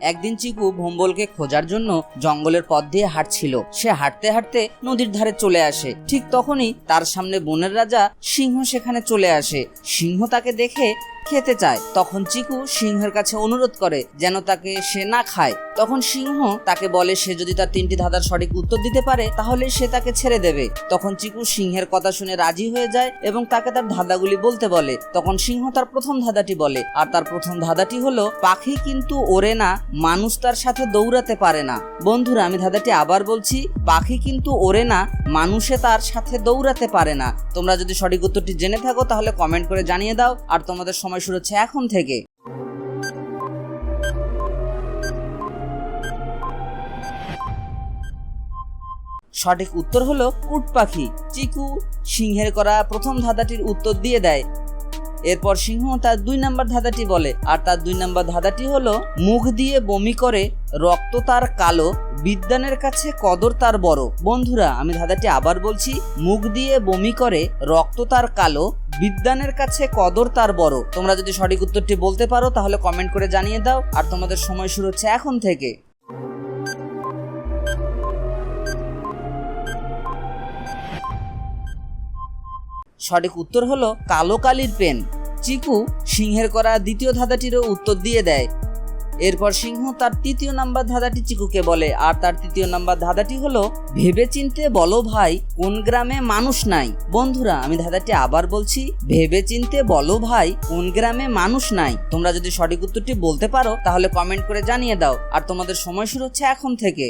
একদিন চিকু ভোম্বলকে খোঁজার জন্য জঙ্গলের পথ দিয়ে হাঁটছিল। সে হাঁটতে হাঁটতে নদীর ধারে চলে আসে। ঠিক তখনই তার সামনে বনের রাজা সিংহ সেখানে চলে আসে। সিংহ তাকে দেখে খেতে চায়। তখন চিকু সিংহের কাছে অনুরোধ করে যেন তাকে সে না খায়। তখন সিংহ তাকে বলে, সে যদি তার তিনটি ধাঁধার সঠিক উত্তর দিতে পারে, তাহলে সে তাকে ছেড়ে দেবে। তখন চিকু সিংহের কথা শুনে রাজি হয়ে যায় এবং তাকে তার ধাঁধাগুলি বলতে বলে। তখন সিংহ তার প্রথম ধাঁধাটি বলে, আর তার প্রথম ধাঁধাটি হলো, পাখি কিন্তু ওরে না, মানুষ তার সাথে দৌড়াতে পারে না। বন্ধুরা, আমি ধাঁধাটি আবার বলছি, পাখি কিন্তু ওরে না, মানুষে তার সাথে দৌড়াতে পারে না। তোমরা যদি সঠিক উত্তরটি জেনে থাকো, তাহলে কমেন্ট করে জানিয়ে দাও, আর তোমাদের সময় শুরু হচ্ছে এখন থেকে। সঠিক উত্তর হলো উট পাখি। চিকু সিংহের করা প্রথম ধাঁধাটির উত্তর দিয়ে দেয়। এরপর সিংহ তার দুই নাম্বার ধাঁধাটি বলে। আর তার দুই নাম্বার ধাঁধাটি হলো মুখ দিয়ে বমি করে, রক্ত তার কালো বিদ্যানের কাছে কদর তার বড়। বন্ধুরা, আমি ধাঁধাটি আবার বলছি, মুখ দিয়ে বমি করে, রক্ত তার কালো বিদ্যানের কাছে কদর তার বড়। তোমরা যদি সঠিক উত্তরটি বলতে পারো, তাহলে কমেন্ট করে জানিয়ে দাও। আর তোমাদের সময় শুরু হচ্ছে এখন থেকে। সঠিক উত্তর হলো কালো কালির পেন। চিকু সিংহের করা দ্বিতীয় ধাঁধাটিরও উত্তর দিয়ে দেয়। এরপর সিংহ তার তৃতীয় নাম্বার ধাঁধাটি চিকুকে বলে, আর তার তৃতীয় নাম্বার ধাঁধাটি হলো ভেবে চিনতে বলো ভাই, কোন গ্রামে মানুষ নাই? বন্ধুরা, আমি ধাঁধাটি আবার বলছি ভেবে চিনতে বলো ভাই, কোন গ্রামে মানুষ নাই? তোমরা যদি সঠিক উত্তরটি বলতে পারো, তাহলে কমেন্ট করে জানিয়ে দাও, আর তোমাদের সময় শুরু হচ্ছে এখন থেকে।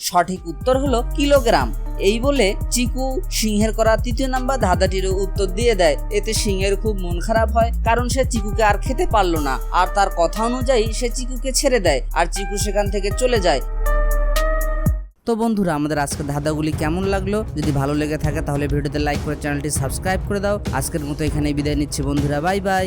সঠিক উত্তর হলো কিলোগ্রাম। এই বলে চিকু সিংহের করা তৃতীয় নাম্বার ধাঁধাটিরও উত্তর দিয়ে দেয়। এতে সিংহের খুব মন খারাপ হয়, কারণ সে চিকুকে আর খেতে পারল না। আর তার কথা অনুযায়ী সে চিকুকে ছেড়ে দেয় আর চিকু সেখান থেকে চলে যায়। তো বন্ধুরা, আমাদের আজকের ধাঁধাগুলি কেমন লাগল? যদি ভালো লেগে থাকে তাহলে ভিডিওতে লাইক করে চ্যানেলটি সাবস্ক্রাইব করে দাও। আজকের মতো এখানেই বিদায় নিচ্ছি বন্ধুরা বাই বাই